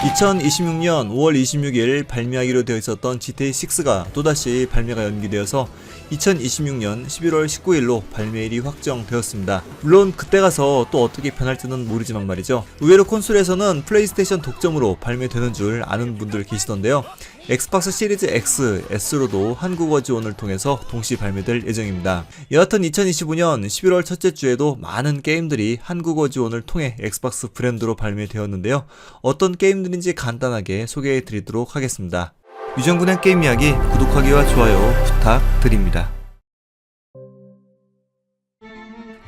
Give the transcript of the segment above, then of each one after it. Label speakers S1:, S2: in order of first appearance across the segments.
S1: 2026년 5월 26일 발매하기로 되어 있었던 GTA6가 또다시 발매가 연기되어서 2026년 11월 19일로 발매일이 확정되었습니다. 물론 그때 가서 또 어떻게 변할지는 모르지만 말이죠. 의외로 콘솔에서는 플레이스테이션 독점으로 발매되는 줄 아는 분들 계시던데요. 엑스박스 시리즈 X, S로도 한국어 지원을 통해서 동시 발매될 예정입니다. 여하튼 2025년 11월 첫째 주에도 많은 게임들이 한국어 지원을 통해 엑스박스 브랜드로 발매되었는데요. 어떤 게임들인지 간단하게 소개해 드리도록 하겠습니다. 유정군의 게임 이야기 구독하기와 좋아요 부탁드립니다.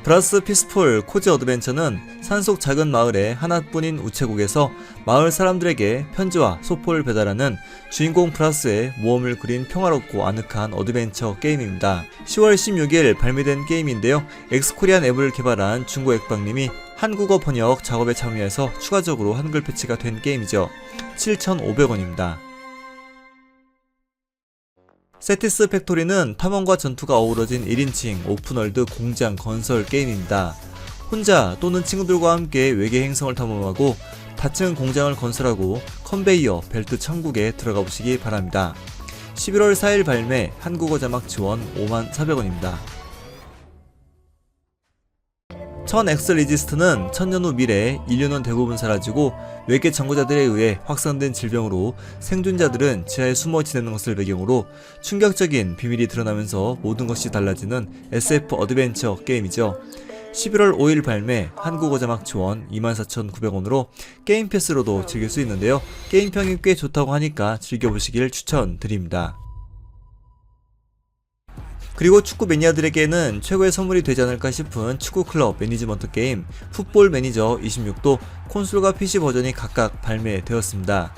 S1: 브라스 피스풀 코지 어드벤처는 산속 작은 마을의 하나뿐인 우체국에서 마을 사람들에게 편지와 소포를 배달하는 주인공 브라스의 모험을 그린 평화롭고 아늑한 어드벤처 게임입니다. 10월 16일 발매된 게임인데요. 엑스코리안 앱을 개발한 중고 액방님이 한국어 번역 작업에 참여해서 추가적으로 한글 패치가 된 게임이죠. 7,500원입니다. 세티스 팩토리는 탐험과 전투가 어우러진 1인칭 오픈월드 공장 건설 게임입니다. 혼자 또는 친구들과 함께 외계 행성을 탐험하고 다층 공장을 건설하고 컨베이어, 벨트 천국에 들어가 보시기 바랍니다. 11월 4일 발매 한국어 자막 지원 54,400원입니다. 천 엑스 리지스트는 천년 후 미래에 인류는 대부분 사라지고 외계 정거자들에 의해 확산된 질병으로 생존자들은 지하에 숨어 지내는 것을 배경으로 충격적인 비밀이 드러나면서 모든 것이 달라지는 SF 어드벤처 게임이죠. 11월 5일 발매 한국어 자막 지원 24,900원으로 게임 패스로도 즐길 수 있는데요. 게임 평이 꽤 좋다고 하니까 즐겨보시길 추천드립니다. 그리고 축구 매니아들에게는 최고의 선물이 되지 않을까 싶은 축구 클럽 매니지먼트 게임 풋볼 매니저 26도 콘솔과 PC 버전이 각각 발매되었습니다.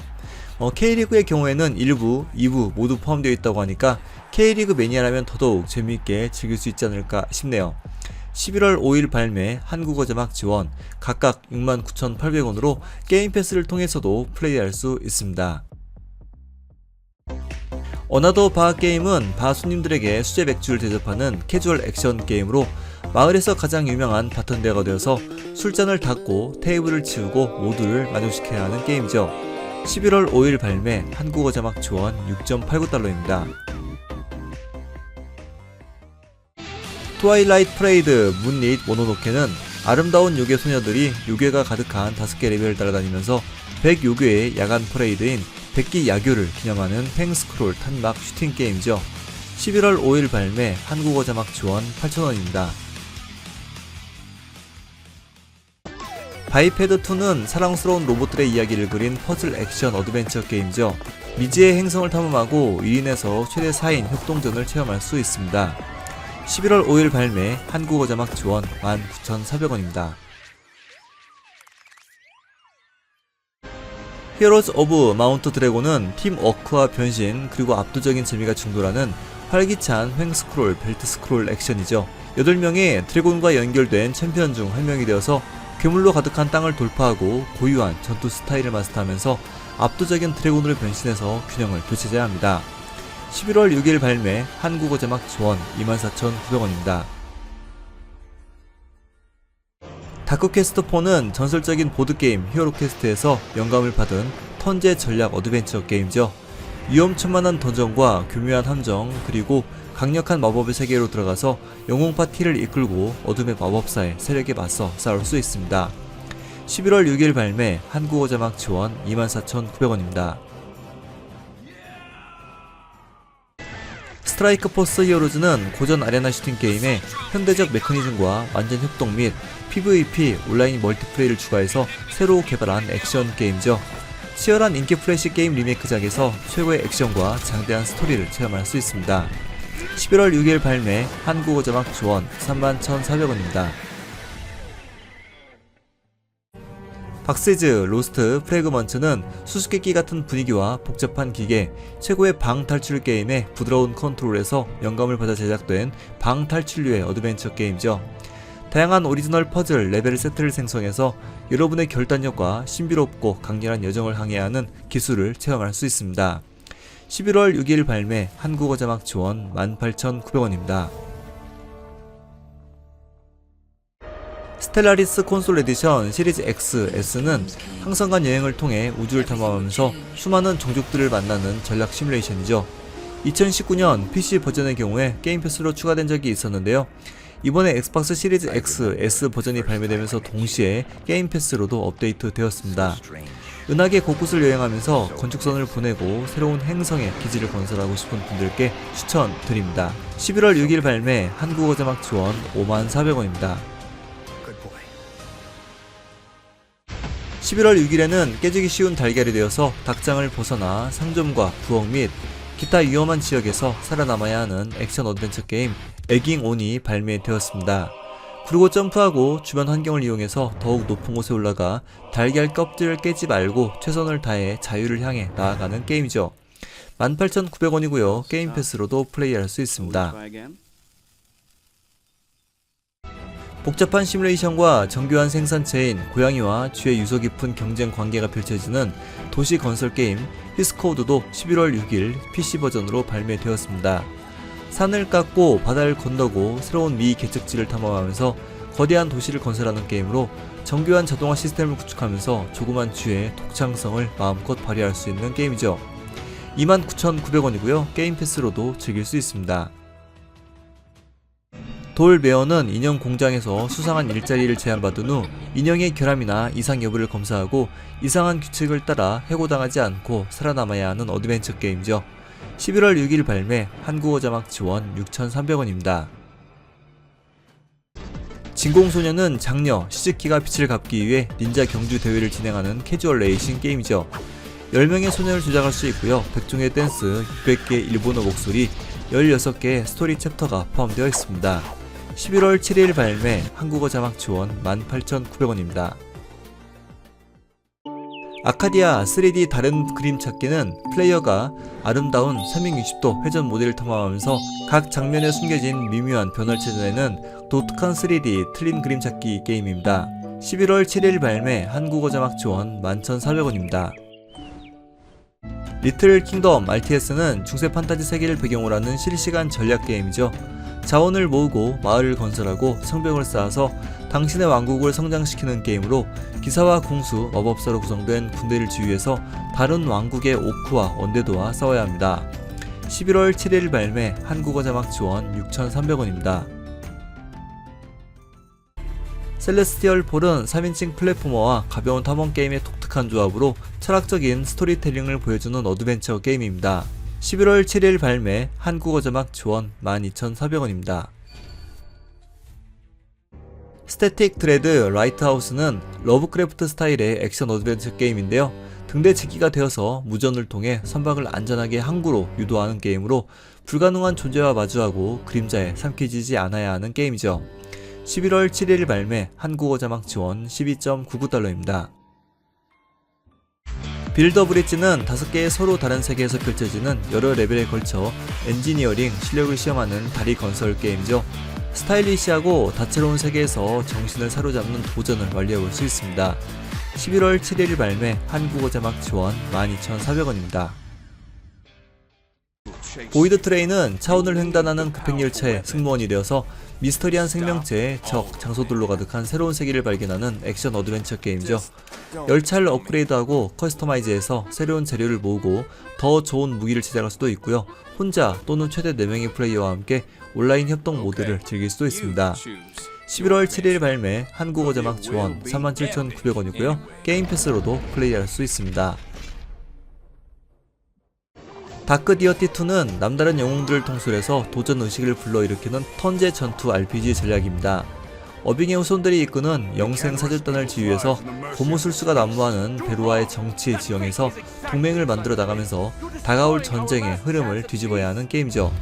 S1: 어, K리그의 경우에는 1부, 2부 모두 포함되어 있다고 하니까 K리그 매니아라면 더더욱 재미있게 즐길 수 있지 않을까 싶네요. 11월 5일 발매 한국어 자막 지원 각각 69,800원으로 게임 패스를 통해서도 플레이할 수 있습니다. 어나더 바 게임은 바 손님들에게 수제 맥주를 대접하는 캐주얼 액션 게임으로 마을에서 가장 유명한 바텐더가 되어서 술잔을 닫고 테이블을 치우고 모두를 만족시켜야 하는 게임이죠. 11월 5일 발매 한국어 자막 지원 6.89달러입니다. 트와일라이트 프레이드 문릿 모노노케는 아름다운 요괴 소녀들이 요괴가 가득한 5개 레벨을 따라다니면서 100요괴의 야간 퍼레이드인 백기 야교를 기념하는 팽스크롤 탄막 슈팅 게임이죠. 11월 5일 발매 한국어 자막 지원 8,000원입니다. 바이패드2는 사랑스러운 로봇들의 이야기를 그린 퍼즐 액션 어드벤처 게임이죠. 미지의 행성을 탐험하고 1인에서 최대 4인 협동전을 체험할 수 있습니다. 11월 5일 발매 한국어 자막 지원 19,400원입니다. 히어로즈 오브 마운트 드래곤은 팀 워크와 변신 그리고 압도적인 재미가 충돌하는 활기찬 횡 스크롤 벨트 스크롤 액션이죠. 8명의 드래곤과 연결된 챔피언 중 한 명이 되어서 괴물로 가득한 땅을 돌파하고 고유한 전투 스타일을 마스터하면서 압도적인 드래곤으로 변신해서 균형을 되찾아야 합니다. 11월 6일 발매 한국어 자막 지원 24,900원입니다. 다크캐스트 4는 전설적인 보드게임 히어로캐스트에서 영감을 받은 턴제 전략 어드벤처 게임이죠. 위험천만한 던전과 교묘한 함정 그리고 강력한 마법의 세계로 들어가서 영웅 파티를 이끌고 어둠의 마법사의 세력에 맞서 싸울 수 있습니다. 11월 6일 발매 한국어 자막 지원 24,900원입니다. 스트라이크 포스 히어로즈는 고전 아레나 슈팅 게임에 현대적 메커니즘과 완전 협동 및 PVP 온라인 멀티플레이를 추가해서 새로 개발한 액션 게임이죠. 치열한 인기 플래시 게임 리메이크작에서 최고의 액션과 장대한 스토리를 체험할 수 있습니다. 11월 6일 발매 한국어 자막 지원 31,400원입니다. 박세즈 로스트 프레그먼츠는 수수께끼 같은 분위기와 복잡한 기계, 최고의 방 탈출 게임의 부드러운 컨트롤에서 영감을 받아 제작된 방 탈출류의 어드벤처 게임이죠. 다양한 오리지널 퍼즐 레벨 세트를 생성해서 여러분의 결단력과 신비롭고 강렬한 여정을 항해하는 기술을 체험할 수 있습니다. 11월 6일 발매 한국어 자막 지원 18,900원입니다. 스텔라리스 콘솔 에디션 시리즈 X, S는 항성간 여행을 통해 우주를 탐험하면서 수많은 종족들을 만나는 전략 시뮬레이션이죠. 2019년 PC 버전의 경우에 게임 패스로 추가된 적이 있었는데요. 이번에 엑스박스 시리즈 X, S 버전이 발매되면서 동시에 게임 패스로도 업데이트 되었습니다. 은하계 곳곳을 여행하면서 건축선을 보내고 새로운 행성에 기지를 건설하고 싶은 분들께 추천드립니다. 11월 6일 발매 한국어 자막 지원 54,400원입니다. 11월 6일에는 깨지기 쉬운 달걀이 되어서 닭장을 벗어나 상점과 부엌 및 기타 위험한 지역에서 살아남아야 하는 액션 어드벤처 게임 에깅온이 발매되었습니다. 그리고 점프하고 주변 환경을 이용해서 더욱 높은 곳에 올라가 달걀 껍질을 깨지 말고 최선을 다해 자유를 향해 나아가는 게임이죠. 18,900원이고요. 게임 패스로도 플레이할 수 있습니다. 복잡한 시뮬레이션과 정교한 생산체인 고양이와 쥐의 유서 깊은 경쟁 관계가 펼쳐지는 도시 건설 게임 히스코드도 11월 6일 PC 버전으로 발매되었습니다. 산을 깎고 바다를 건너고 새로운 미 개척지를 탐험하면서 거대한 도시를 건설하는 게임으로 정교한 자동화 시스템을 구축하면서 조그만 쥐의 독창성을 마음껏 발휘할 수 있는 게임이죠. 29,900원이고요. 게임 패스로도 즐길 수 있습니다. 돌베어는 인형 공장에서 수상한 일자리를 제안받은 후 인형의 결함이나 이상 여부를 검사하고 이상한 규칙을 따라 해고당하지 않고 살아남아야 하는 어드벤처 게임이죠. 11월 6일 발매 한국어 자막 지원 6,300원입니다. 진공소녀는 장녀 시즈키가 빛을 갚기 위해 닌자 경주 대회를 진행하는 캐주얼 레이싱 게임이죠. 10명의 소녀를 조작할 수 있고요. 100종의 댄스, 600개의 일본어 목소리, 16개의 스토리 챕터가 포함되어 있습니다. 11월 7일 발매 한국어 자막 지원 18,900원입니다. 아카디아 3D 다른 그림 찾기는 플레이어가 아름다운 360도 회전 모델을 탐험하면서 각 장면에 숨겨진 미묘한 변화를 찾아내는 독특한 3D 틀린 그림 찾기 게임입니다. 11월 7일 발매 한국어 자막 지원 11,400원입니다. 리틀 킹덤 RTS는 중세 판타지 세계를 배경으로 하는 실시간 전략 게임이죠. 자원을 모으고 마을을 건설하고 성벽을 쌓아서 당신의 왕국을 성장시키는 게임으로 기사와 궁수, 마법사로 구성된 군대를 지휘해서 다른 왕국의 오크와 언데드와 싸워야 합니다. 11월 7일 발매 한국어 자막 지원 6,300원입니다. 셀레스티얼 폴은 3인칭 플랫포머와 가벼운 탐험 게임의 독특한 조합으로 철학적인 스토리텔링을 보여주는 어드벤처 게임입니다. 11월 7일 발매 한국어 자막 지원 12,400원입니다. 스태틱 드레드 라이트하우스는 러브크래프트 스타일의 액션 어드벤처 게임인데요. 등대치기가 되어서 무전을 통해 선박을 안전하게 항구로 유도하는 게임으로 불가능한 존재와 마주하고 그림자에 삼키지지 않아야 하는 게임이죠. 11월 7일 발매 한국어 자막 지원 12.99달러입니다. 빌더 브릿지는 5개의 서로 다른 세계에서 펼쳐지는 여러 레벨에 걸쳐 엔지니어링 실력을 시험하는 다리 건설 게임이죠. 스타일리시하고 다채로운 세계에서 정신을 사로잡는 도전을 완료해볼 수 있습니다. 11월 7일 발매 한국어 자막 지원 12,400원입니다. 보이드 트레인은 차원을 횡단하는 급행열차의 승무원이 되어서 미스터리한 생명체, 적, 장소들로 가득한 새로운 세계를 발견하는 액션 어드벤처 게임이죠. 열차를 업그레이드하고 커스터마이즈해서 새로운 재료를 모으고 더 좋은 무기를 제작할 수도 있고요. 혼자 또는 최대 4명의 플레이어와 함께 온라인 협동 모드를 즐길 수도 있습니다. 11월 7일 발매 한국어 자막 지원 37,900원이고요. 게임 패스로도 플레이할 수 있습니다. 다크 디어티2는 남다른 영웅들을 통솔해서 도전 의식을 불러일으키는 턴제 전투 RPG 전략입니다. 어빙의 후손들이 이끄는 영생 사절단을 지휘해서 고무술수가 난무하는 베루아의 정치 지형에서 동맹을 만들어 나가면서 다가올 전쟁의 흐름을 뒤집어야 하는 게임이죠.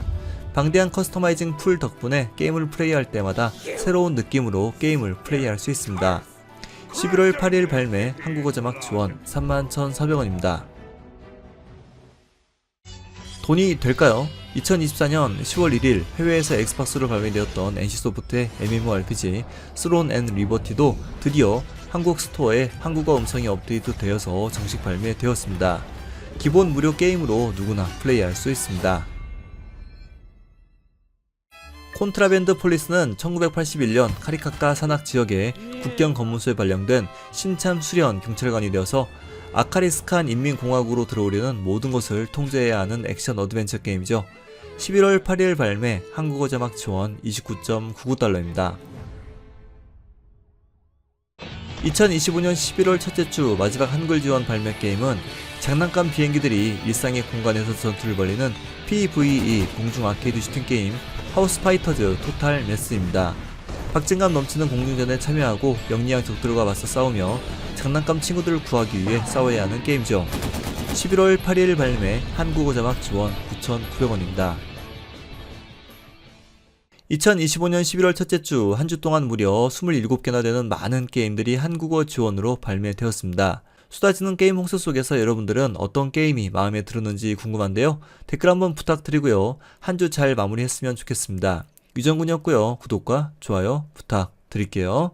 S1: 방대한 커스터마이징 풀 덕분에 게임을 플레이할 때마다 새로운 느낌으로 게임을 플레이할 수 있습니다. 11월 8일 발매 한국어 자막 지원 31,400원입니다. 돈이 될까요? 2024년 10월 1일 해외에서 엑스박스로 발매되었던 NC소프트의 MMORPG 스론 앤 리버티도 드디어 한국 스토어에 한국어 음성이 업데이트 되어서 정식 발매되었습니다. 기본 무료 게임으로 누구나 플레이할 수 있습니다. 콘트라밴드 폴리스는 1981년 카리카카 산악 지역의 국경 검문소에 발령된 신참 수련 경찰관이 되어서 아카리스칸 인민공화국으로 들어오려는 모든 것을 통제해야 하는 액션 어드벤처 게임이죠. 11월 8일 발매, 한국어 자막 지원 29.99달러입니다. 2025년 11월 첫째 주 마지막 한글 지원 발매 게임은 장난감 비행기들이 일상의 공간에서 전투를 벌이는 PVE 공중 아케이드 슈팅 게임 하우스 파이터즈 토탈 매스입니다. 박진감 넘치는 공중전에 참여하고 영리한 적들과 맞서 싸우며 장난감 친구들을 구하기 위해 싸워야 하는 게임이죠. 11월 8일 발매 한국어 자막 지원 9,900원입니다. 2025년 11월 첫째 주 한 주 동안 무려 27개나 되는 많은 게임들이 한국어 지원으로 발매되었습니다. 쏟아지는 게임 홍수 속에서 여러분들은 어떤 게임이 마음에 들었는지 궁금한데요. 댓글 한번 부탁드리고요. 한 주 잘 마무리했으면 좋겠습니다. 유정군이었고요. 구독과 좋아요 부탁드릴게요.